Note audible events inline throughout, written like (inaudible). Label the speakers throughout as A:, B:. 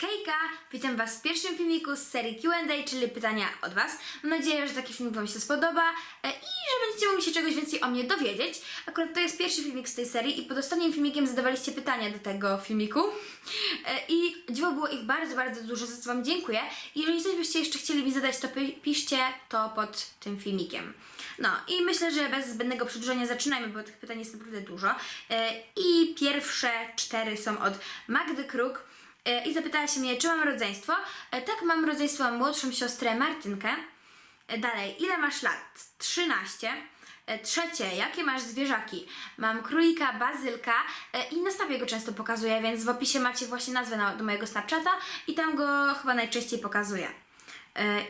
A: Hejka! Witam Was w pierwszym filmiku z serii Q&A, czyli pytania od Was. Mam nadzieję, że taki filmik Wam się spodoba e, i że będziecie mogli się czegoś więcej o mnie dowiedzieć. Akurat to jest pierwszy filmik z tej serii i pod ostatnim filmikiem zadawaliście pytania do tego filmiku. E, I dziwo było ich bardzo, bardzo dużo, za co Wam dziękuję. Jeżeli coś byście jeszcze chcieli mi zadać, to pi- piszcie to pod tym filmikiem. No i myślę, że bez zbędnego przedłużenia zaczynajmy, bo tych pytań jest naprawdę dużo. E, I pierwsze cztery są od Magdy Kruk. E, I zapytała się mnie, czy mam rodzeństwo. E, Tak, mam rodzeństwo, mam młodszą siostrę Martynkę. E, Dalej, ile masz lat? 13. E, Trzecie, jakie masz zwierzaki? Mam królika, bazylka i na snapie go często pokazuję, więc w opisie macie właśnie nazwę na, do mojego Snapchata i tam go chyba najczęściej pokazuję.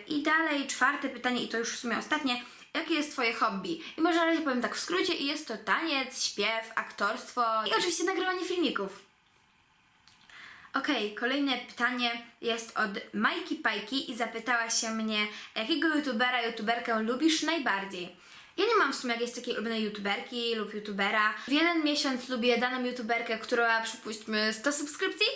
A: I dalej czwarte pytanie, i to już w sumie ostatnie. Jakie jest Twoje hobby? I może na razie powiem tak w skrócie, i jest to taniec, śpiew, aktorstwo i oczywiście nagrywanie filmików. Okej, kolejne pytanie jest od Majki Pajki i zapytała się mnie, jakiego youtubera, youtuberkę lubisz najbardziej? Ja nie mam w sumie jakiejś takiej ulubionej youtuberki lub youtubera. W jeden miesiąc lubię daną youtuberkę, która ma przypuśćmy 100 subskrypcji,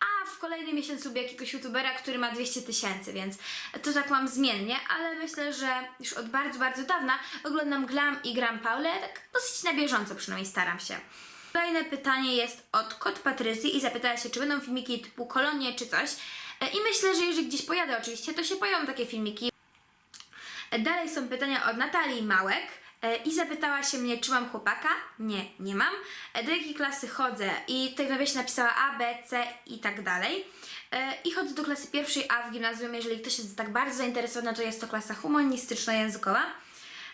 A: a w kolejny miesiąc lubię jakiegoś youtubera, który ma 200 tysięcy, więc to tak mam zmiennie, ale myślę, że już od bardzo, bardzo dawna oglądam Glam i Gram Paulę, tak dosyć na bieżąco przynajmniej staram się. Kolejne pytanie jest od Kot Patrycji i zapytała się, czy będą filmiki typu kolonie czy coś. E, I myślę, że jeżeli gdzieś pojadę oczywiście, to się pojawią takie filmiki. E, Dalej są pytania od Natalii Małek e, i zapytała się mnie, czy mam chłopaka. Nie, nie mam. Do jakiej klasy chodzę? I tutaj w nawiasie napisała A, B, C i tak dalej. I chodzę do klasy pierwszej A w gimnazjum. Jeżeli ktoś jest tak bardzo zainteresowany, to jest to klasa humanistyczno-językowa.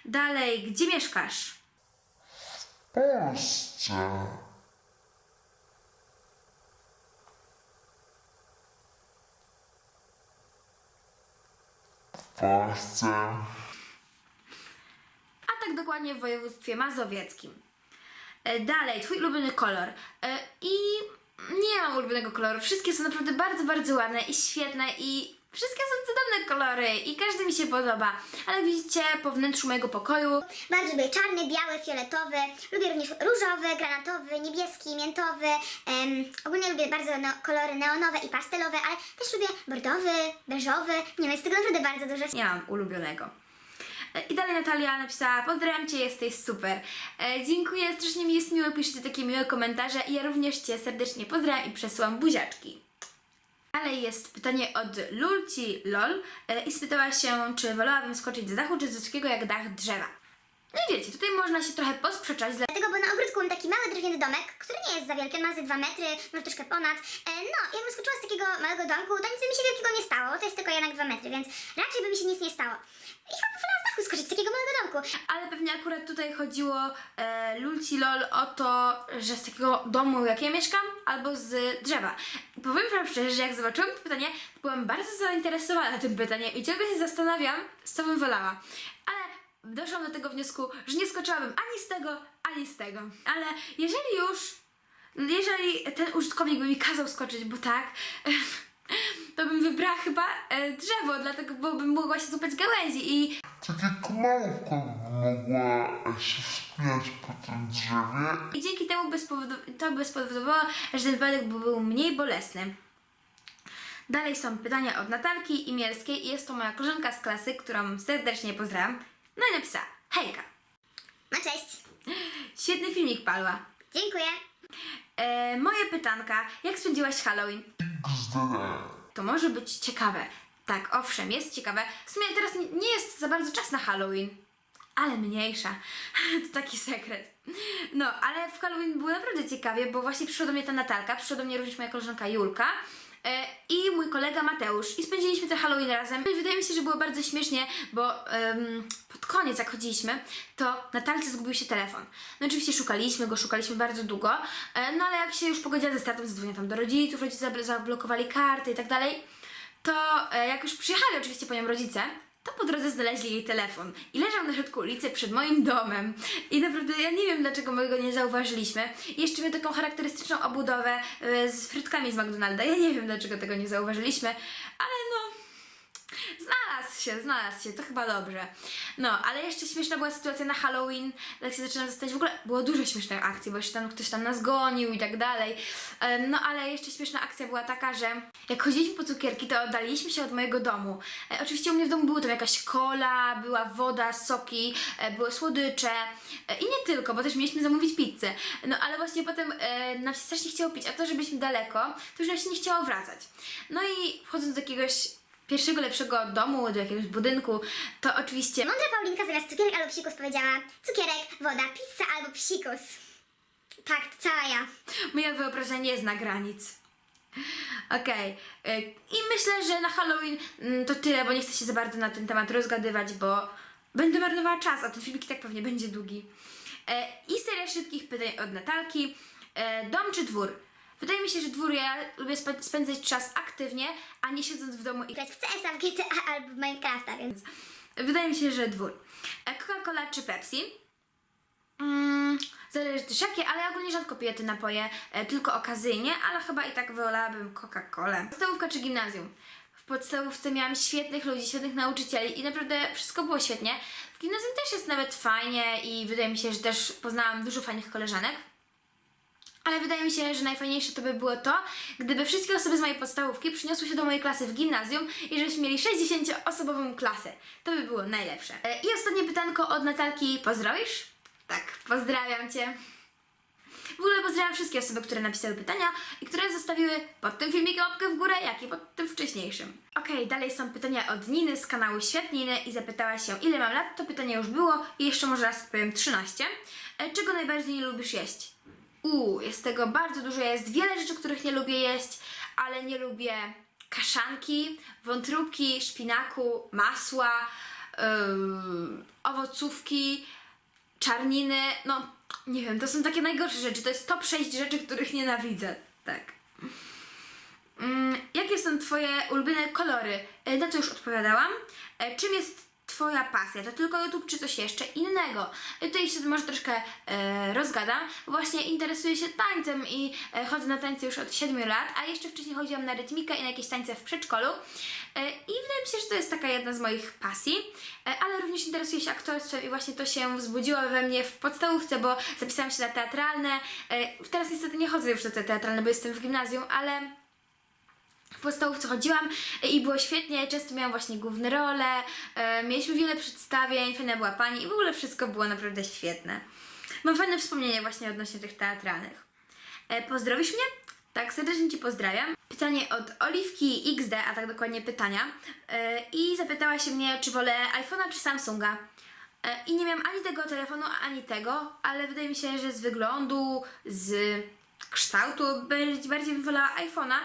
A: Dalej, gdzie mieszkasz?
B: Polsce. Polsce.
A: a tak dokładnie w województwie mazowieckim. E, Dalej, twój ulubiony kolor. E, I nie mam ulubionego koloru. Wszystkie są naprawdę bardzo, bardzo ładne i świetne i wszystkie są cudowne kolory i każdy mi się podoba. Ale widzicie, po wnętrzu mojego pokoju
C: Bardzo lubię czarny, biały, fioletowy. Lubię również różowy, granatowy, niebieski, miętowy. Em, ogólnie lubię bardzo no, kolory neonowe i pastelowe, ale też lubię bordowy, beżowy. Nie wiem, jest tego naprawdę bardzo dużo.
A: nie mam ulubionego. E, I dalej Natalia napisała, pozdrawiam Cię, jesteś super. E, dziękuję, strasznie mi jest miło, piszecie takie miłe komentarze i ja również Cię serdecznie pozdrawiam i przesyłam buziaczki. Dalej jest pytanie od Lulci LOL e, i spytała się, czy wolałabym skoczyć z dachu, czy z wysokiego jak dach drzewa. No i wiecie, tutaj można się trochę posprzeczać, dla-
C: Dlatego, bo na ogródku mam taki mały drewniany domek, który nie jest za wielki, ma ze 2 metry, może troszkę ponad. E, no, jakbym skoczyła z takiego małego domku, to nic by mi się wielkiego nie stało, to jest tylko jednak 2 metry, więc raczej by mi się nic nie stało. I chyba skoczyć z takiego małego domku.
A: ale pewnie akurat tutaj chodziło e, Lulci LOL o to, że z takiego domu, jak ja mieszkam, albo z drzewa. Powiem wam szczerze, że jak zobaczyłam to pytanie, byłam bardzo zainteresowana tym pytaniem i ciągle się zastanawiam, co bym wolała. Ale doszłam do tego wniosku, że nie skoczyłabym ani z tego, ani z tego. Ale jeżeli już, jeżeli ten użytkownik by mi kazał skoczyć, bo tak, (laughs) to bym wybrała chyba e, drzewo, dlatego, bo bym mogła się złapać gałęzi i
B: Tak jak małpka mogła się wspinać po tym drzewie.
A: I dzięki temu by to by spowodowało, że ten wypadek by był mniej bolesny. Dalej są pytania od Natalki Imielskiej i jest to moja koleżanka z klasy, którą serdecznie pozdrawiam. No i napisała, hejka,
C: No cześć.
A: świetny filmik Palła.
C: Dziękuję.
A: E, moje pytanka, jak spędziłaś Halloween? To może być ciekawe. Tak, owszem, jest ciekawe. W sumie teraz nie- jest za bardzo czas na Halloween. Ale mniejsza. (laughs) to taki sekret. No, ale w Halloween było naprawdę ciekawie, bo właśnie przyszła do mnie ta Natalka, przyszła do mnie również moja koleżanka Julka e, i mój kolega Mateusz. I spędziliśmy ten Halloween razem. I wydaje mi się, że było bardzo śmiesznie, bo pod koniec, jak chodziliśmy, to Natalce zgubił się telefon. No oczywiście szukaliśmy go, szukaliśmy bardzo długo, e, no ale jak się już pogodziła ze startem, zadzwoniła tam do rodziców, rodzice zabl- zablokowali karty i tak dalej, to e, jak już przyjechali oczywiście po nią rodzice, to po drodze znaleźli jej telefon i leżał na środku ulicy przed moim domem. I naprawdę ja nie wiem, dlaczego my go nie zauważyliśmy. I jeszcze miał taką charakterystyczną obudowę e, z frytkami z McDonalda. Ja nie wiem, dlaczego tego nie zauważyliśmy, ale no, znalazł się, znalazł się, to chyba dobrze. No, ale jeszcze śmieszna była sytuacja na Halloween, tak się zaczynam zastanawiać, w ogóle było dużo śmiesznych akcji, bo jeszcze tam ktoś tam nas gonił i tak dalej. No, ale jeszcze śmieszna akcja była taka, że jak chodziliśmy po cukierki, to oddaliliśmy się od mojego domu. E, oczywiście u mnie w domu było tam jakaś kola, była woda, soki, e, były słodycze e, i nie tylko, bo też mieliśmy zamówić pizzę. No, ale właśnie potem nam się strasznie chciało pić, a to, że byliśmy daleko, to już nam się nie chciało wracać. No i wchodząc do jakiegoś pierwszego lepszego domu, do jakiegoś budynku, to oczywiście
C: Mądra Paulinka zamiast cukierek albo psikus powiedziała cukierek, woda, pizza albo psikus. Tak, to cała ja.
A: moja wyobraźnia nie zna granic. Okej. y, I myślę, że na Halloween mm, to tyle, bo nie chcę się za bardzo na ten temat rozgadywać, bo będę marnowała czas, a ten filmik i tak pewnie będzie długi. E, I seria szybkich pytań od Natalki. E, Dom czy dwór? Wydaje mi się, że dwór ja lubię spe- spędzać czas aktywnie, a nie siedząc w domu i
C: Grać w CS-a, w GTA albo w Minecrafta, więc...
A: Wydaje mi się, że dwór. E, Coca-Cola czy Pepsi? Mm, zależy też jakie, ale ogólnie rzadko piję te napoje, e, tylko okazyjnie, ale chyba i tak wolałabym Coca-Colę. Podstawówka czy gimnazjum? W podstawówce miałam świetnych ludzi, świetnych nauczycieli i naprawdę wszystko było świetnie. W gimnazjum też jest nawet fajnie i wydaje mi się, że też poznałam dużo fajnych koleżanek. Ale wydaje mi się, że najfajniejsze to by było to, gdyby wszystkie osoby z mojej podstawówki przyniosły się do mojej klasy w gimnazjum i żebyśmy mieli 60-osobową klasę. To by było najlepsze. E, I ostatnie pytanko od Natalki. Pozdrowisz? Tak, pozdrawiam Cię. W ogóle pozdrawiam wszystkie osoby, które napisały pytania i które zostawiły pod tym filmikiem łapkę w górę, jak i pod tym wcześniejszym. Okej, dalej są pytania od Niny z kanału Świetniny i zapytała się, ile mam lat. To pytanie już było i jeszcze może raz powiem 13. E, Czego najbardziej nie lubisz jeść? Uuu, jest tego bardzo dużo. Jest wiele rzeczy, których nie lubię jeść, ale nie lubię kaszanki, wątróbki, szpinaku, masła, yy, owocówki, czarniny. No, nie wiem, to są takie najgorsze rzeczy. To jest top 6 rzeczy, których nienawidzę. Tak. Mm, jakie są Twoje ulubione kolory? E, Na to już odpowiadałam. E, Czym jest Twoja pasja? To tylko YouTube czy coś jeszcze innego? E, Tutaj się może troszkę e, rozgadam. Właśnie interesuję się tańcem i e, chodzę na tańce już od 7 lat, a jeszcze wcześniej chodziłam na rytmikę i na jakieś tańce w przedszkolu. E, I wydaje mi się, że to jest taka jedna z moich pasji, e, ale również interesuję się aktorstwem i właśnie to się wzbudziło we mnie w podstawówce, bo zapisałam się na teatralne. E, Teraz niestety nie chodzę już na te teatralne, bo jestem w gimnazjum, ale w podstawówce chodziłam i było świetnie, często miałam właśnie główne role, e, mieliśmy wiele przedstawień, fajna była pani i w ogóle wszystko było naprawdę świetne. Mam fajne wspomnienia właśnie odnośnie tych teatralnych. E, pozdrowisz mnie? Tak, serdecznie Ci pozdrawiam. Pytanie od Oliwki XD, a tak dokładnie pytania. E, I zapytała się mnie, czy wolę iPhone'a czy Samsunga. I nie miałam ani tego telefonu, ani tego, ale wydaje mi się, że z wyglądu, z kształtu bardziej bym wolała iPhone'a.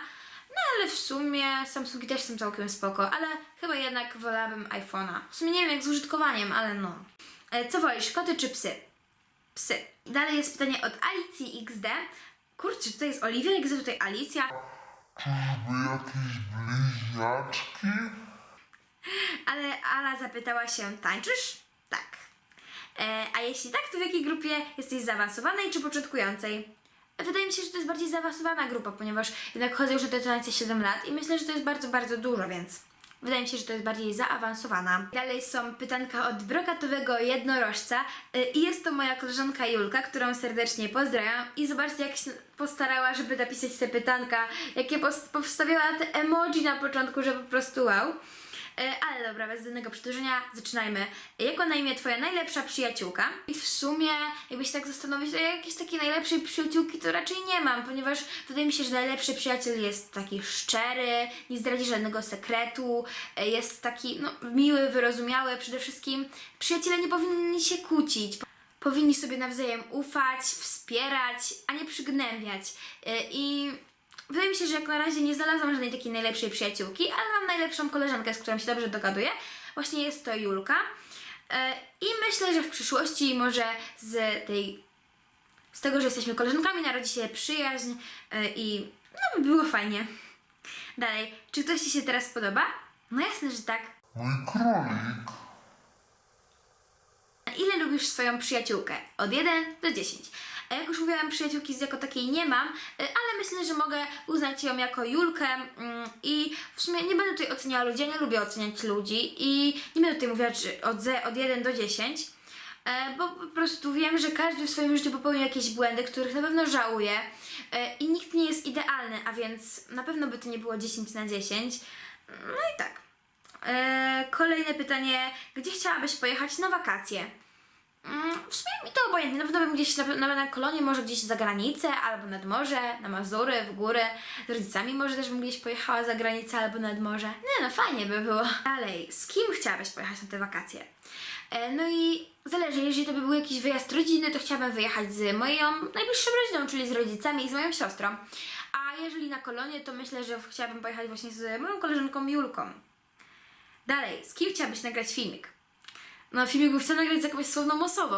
A: No ale w sumie Samsungi też są całkiem spoko, ale chyba jednak wolałabym iPhone'a. W sumie nie wiem jak z użytkowaniem, ale no. E, Co wolisz, koty czy psy? Psy. I dalej jest pytanie od Alicji XD. Kurczę, to jest Oliwia, jak jest tutaj Alicja?
B: Czyżby jakieś bliźniaczki? (laughs)
A: Ale Ala zapytała się, tańczysz? Tak. E, a jeśli tak, to w jakiej grupie jesteś zaawansowanej czy początkującej? Wydaje mi się, że to jest bardziej zaawansowana grupa, ponieważ jednak chodzę już na te tańce 7 lat i myślę, że to jest bardzo, bardzo dużo, więc wydaje mi się, że to jest bardziej zaawansowana. Dalej są pytanka od brokatowego jednorożca y, i jest to moja koleżanka Julka, którą serdecznie pozdrawiam i zobaczcie jak się postarała, żeby napisać te pytanka, jakie powstawiała te emoji na początku, że po prostu wow. E, Ale dobra, bez żadnego przedłużenia, zaczynajmy. Jak ma na imię Twoja najlepsza przyjaciółka? I w sumie, jakby się tak zastanowić, to jakiejś takiej najlepszej przyjaciółki to raczej nie mam, ponieważ wydaje mi się, że najlepszy przyjaciel jest taki szczery, nie zdradzi żadnego sekretu, e, jest taki no, miły, wyrozumiały. Przede wszystkim przyjaciele nie powinni się kłócić. Powinni sobie nawzajem ufać, wspierać, a nie przygnębiać. E, I Wydaje mi się, że jak na razie nie znalazłam żadnej takiej najlepszej przyjaciółki, ale mam najlepszą koleżankę, z którą się dobrze dogaduję. Właśnie jest to Julka. E, I myślę, że w przyszłości może z tej z tego, że jesteśmy koleżankami, narodzi się przyjaźń e, i no by było fajnie. Dalej, czy ktoś Ci się teraz podoba? No jasne, że tak.
B: Mój królik.
A: Ile lubisz swoją przyjaciółkę? Od 1 do 10. A jak już mówiłam, przyjaciółki z jako takiej nie mam, e, ale myślę, że mogę uznać ją jako Julkę mm, i w sumie nie będę tutaj oceniała ludzi, ja nie lubię oceniać ludzi i nie będę tutaj mówiła od, od 1 do 10, e, bo po prostu wiem, że każdy w swoim życiu popełnił jakieś błędy, których na pewno żałuje e, i nikt nie jest idealny, a więc na pewno by to nie było 10 na 10. No i tak. E, kolejne pytanie. Gdzie chciałabyś pojechać na wakacje? Mm, W sumie mi to obojętnie. Na pewno bym gdzieś na, na, na kolonie, może gdzieś za granicę, albo nad morze, na Mazury, w góry. Z rodzicami może też bym gdzieś pojechała za granicę albo nad morze. Nie no, fajnie by było. Dalej, z kim chciałabyś pojechać na te wakacje? E, No i zależy, jeżeli to by był jakiś wyjazd rodziny, to chciałabym wyjechać z moją najbliższą rodziną, czyli z rodzicami i z moją siostrą. A jeżeli na kolonie, to myślę, że chciałabym pojechać właśnie z moją koleżanką Julką. Dalej, z kim chciałabyś nagrać filmik? No, filmik bym chciała nagrać z jakąś słowną osobą,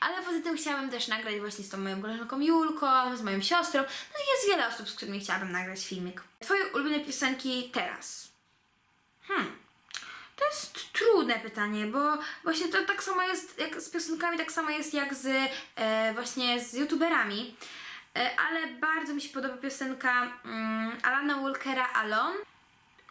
A: ale poza tym chciałabym też nagrać właśnie z tą moją koleżanką Julką, z moją siostrą. No i jest wiele osób, z którymi chciałabym nagrać filmik. Twoje ulubione piosenki teraz? Hmm. To jest trudne pytanie, bo właśnie to tak samo jest jak z piosenkami, tak samo jest jak z e, właśnie z youtuberami. E, ale bardzo mi się podoba piosenka mm, Alana Walkera Alone.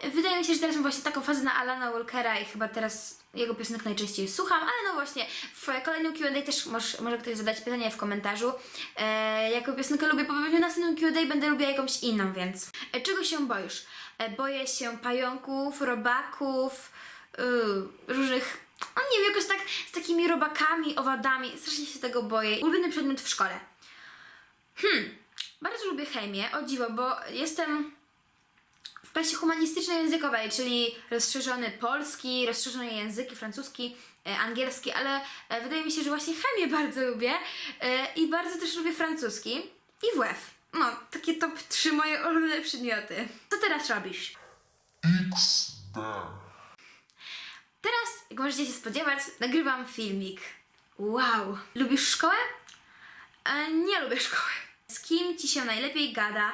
A: Wydaje mi się, że teraz mam właśnie taką fazę na Alana Walkera i chyba teraz jego piosenek najczęściej słucham, ale no właśnie w kolejnym Q&A też może, może ktoś zadać pytanie w komentarzu. E, jaką piosenkę lubię, bo pewnie w następnym Q&A będę lubiła jakąś inną, więc. E, czego się boisz? E, boję się pająków, robaków, y, różnych, no nie wiem, jakoś tak z takimi robakami, owadami, strasznie się tego boję. Ulubiony przedmiot w szkole. Hmm, bardzo lubię chemię, o dziwo, bo jestem w klasie humanistyczno-językowej, czyli rozszerzony polski, rozszerzone języki, francuski, e, angielski, ale e, wydaje mi się, że właśnie chemię bardzo lubię e, i bardzo też lubię francuski i WF. No, takie top 3 moje ulubione przedmioty. Co teraz robisz?
B: XD.
A: Teraz, jak możecie się spodziewać, nagrywam filmik. Wow. Lubisz szkołę? E, nie lubię szkoły. Z kim ci się najlepiej gada?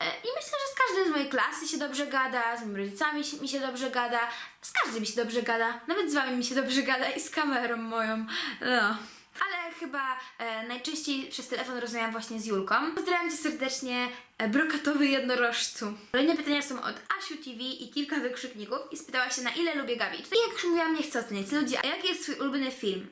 A: E, I myślę, że z każdym z mojej klasy się dobrze gada, z moimi rodzicami mi się dobrze gada, z każdym mi się dobrze gada, nawet z wami mi się dobrze gada i z kamerą moją. No. Ale chyba e, najczęściej przez telefon rozmawiam właśnie z Julką. Pozdrawiam cię serdecznie, e, brokatowy jednorożcu. Kolejne pytania są od Asiu TV i kilka wykrzykników i spytała się na ile lubię Gabi. I jak już mówiłam, nie chcę oceniać ludzi, a jaki jest twój ulubiony film?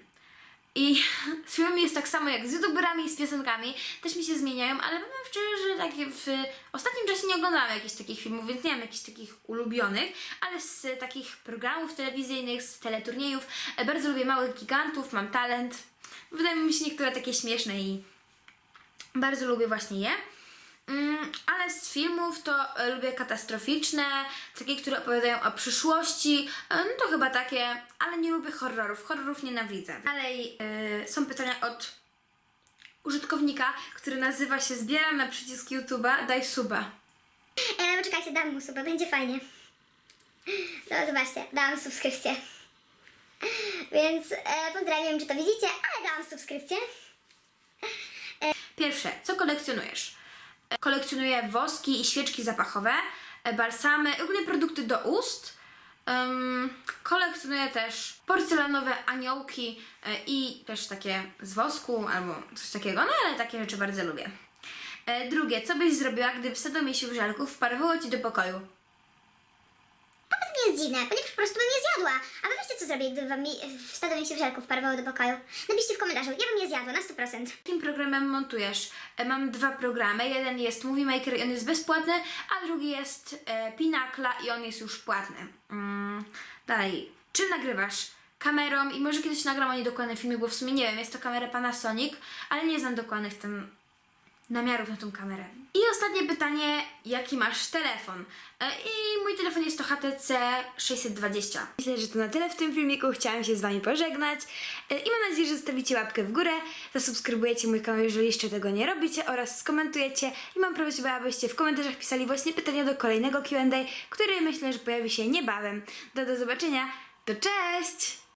A: I (laughs) z filmami jest tak samo jak z youtuberami z piosenkami. Też mi się zmieniają, ale powiem szczerze, że takie w ostatnim czasie nie oglądałam jakichś takich filmów, więc nie mam jakichś takich ulubionych, ale z takich programów telewizyjnych, z teleturniejów e, bardzo lubię Małych Gigantów, Mam Talent. Wydają mi się niektóre takie śmieszne i bardzo lubię właśnie je. Mm, ale z filmów to e, lubię katastroficzne, takie, które opowiadają o przyszłości, e, no to chyba takie, ale nie lubię horrorów, horrorów nienawidzę. Dalej e, są pytania od użytkownika, który nazywa się Zbieram na przycisk YouTube'a, daj suba.
C: E, no czekajcie, dam mu suba, będzie fajnie. No zobaczcie, dałam subskrypcję. Więc e, pozdrawiam, czy to widzicie, ale dałam subskrypcję.
A: Pierwsze, co kolekcjonujesz? Kolekcjonuję woski i świeczki zapachowe, e, balsamy, ogólnie produkty do ust. Em, kolekcjonuję też porcelanowe aniołki e, i też takie z wosku albo coś takiego, no ale takie rzeczy bardzo lubię. E, drugie, co byś zrobiła, gdyby sadomiesiów żelków wparowało ci do pokoju?
C: Dziwne, ponieważ po prostu bym je zjadła. A wy wiecie, co zrobię, gdyby wam mi wstadą mi się żelków parowało do pokoju? Napiszcie w komentarzu, ja bym je zjadła na 100%.
A: Jakim programem montujesz? E, Mam dwa programy. Jeden jest Movie Maker i on jest bezpłatny, a drugi jest e, Pinakla i on jest już płatny. Mm, dalej. Czym nagrywasz? Kamerą i może kiedyś nagram o niej dokładny bo w sumie nie wiem, jest to kamera Panasonic, ale nie znam dokładnych tam namiarów na tą kamerę. I ostatnie pytanie, jaki masz telefon? E, I mój telefon jest to HTC 620. Myślę, że to na tyle w tym filmiku. Chciałam się z Wami pożegnać E, i mam nadzieję, że zostawicie łapkę w górę, zasubskrybujecie mój kanał, jeżeli jeszcze tego nie robicie oraz skomentujecie i mam prośbę, abyście w komentarzach pisali właśnie pytania do kolejnego Q&A, który myślę, że pojawi się niebawem. Do, do zobaczenia, to cześć!